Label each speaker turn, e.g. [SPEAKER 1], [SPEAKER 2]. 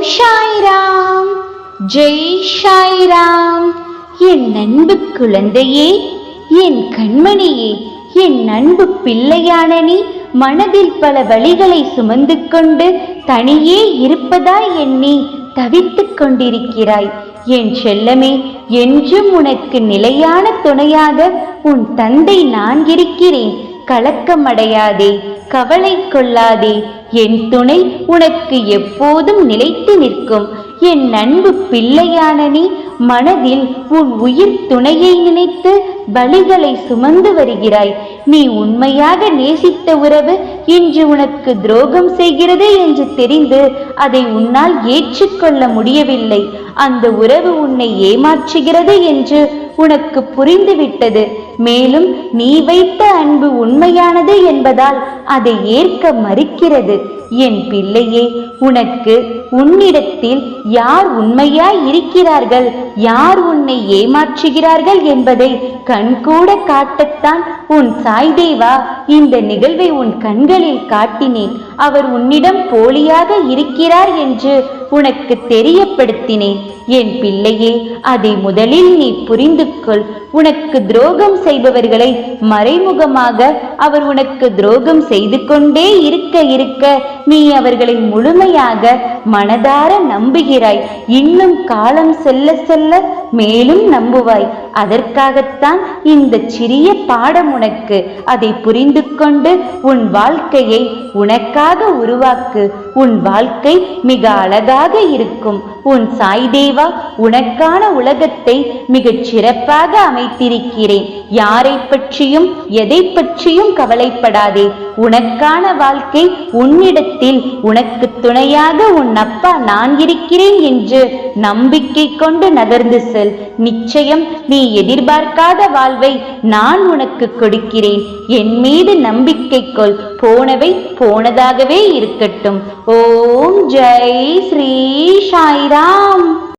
[SPEAKER 1] ஓம் சாய்ராம் ஜெய் சாய்ராம் என் அன்பு குழந்தையே என் கண்மணியே என் அன்பு பிள்ளையான நீ மனதில் பல வழிகளை சுமந்து கொண்டு தனியே இருப்பதாய் எண்ணி தவித்துக் கொண்டிருக்கிறாய். என் செல்லமே என்றும் உனக்கு நிலையான துணையாக உன் தந்தை நான் இருக்கிறேன் கலக்கமடையாதே. கவலை கொள்ளாதே என் துணை உனக்கு எப்போதும் நிலைத்து நிற்கும். என் அன்பு பிள்ளையான நீ மனதில் உன் உயிர் துணையை நினைத்து பலிகளை சுமந்து வருகிறாய். நீ உண்மையாக நேசித்த உறவு இன்று உனக்கு துரோகம் செய்கிறது என்று தெரிந்து அதை உன்னால் ஏற்றுக்கொள்ள முடியவில்லை. அந்த உறவு உன்னை ஏமாற்றுகிறது என்று உனக்கு புரிந்துவிட்டது. மேலும் நீ வைத்த அன்பு உண்மையானது என்பதால் அதை ஏற்க மறுக்கிறது. என் பிள்ளையே உனக்கு உன்னிடத்தில் யார் உண்மையாய் இருக்கிறார்கள்? யார் உன்னை ஏமாற்றுகிறார்கள் என்பதை கண்கூட காட்டத்தான் உன் சாய்தேவா இந்த நிகழ்வை உன் கண்களில் காட்டினேன். அவர் உன்னிடம் போலியாக இருக்கிறார் என்று உனக்கு தெரியப்படுத்தினேன். என் பிள்ளையே அதை முதலில் நீ புரிந்து கொள் உனக்கு துரோகம் செய்பவர்களை மறைமுகமாக அவர் உனக்கு துரோகம் செய்து கொண்டே இருக்க இருக்க நீ அவர்களை முழுமையாக மனதார நம்புகிறாய். இன்னும் காலம் செல்ல செல்ல மேலும் நம்புவாய். அதற்காகத்தான் இந்த சிறிய பாடம் உனக்கு. அதை புரிந்து கொண்டு உன் வாழ்க்கையை உனக்காக உருவாக்கு. உன் வாழ்க்கை மிக அழகாக இருக்கும். உன் சாய்தேவா உனக்கான உலகத்தை மிகச் சிறப்பாக அமைத்திருக்கிறேன். யாரை பற்றியும் எதை பற்றியும் கவலைப்படாதே. உனக்கான வாழ்க்கை உன்னிடத்தில் உனக்கு துணையாக உன் அப்பா நான் இருக்கிறேன் என்று நம்பிக்கை கொண்டு நகர்ந்து செல். நிச்சயம் நீ எதிர்பார்க்காத வாழ்வை நான் உனக்கு கொடுக்கிறேன். என் மீது நம்பிக்கை கொள். போனவை போனதாகவே இருக்கட்டும். ஓம் ஜெய் ஸ்ரீ சாய்ராம்.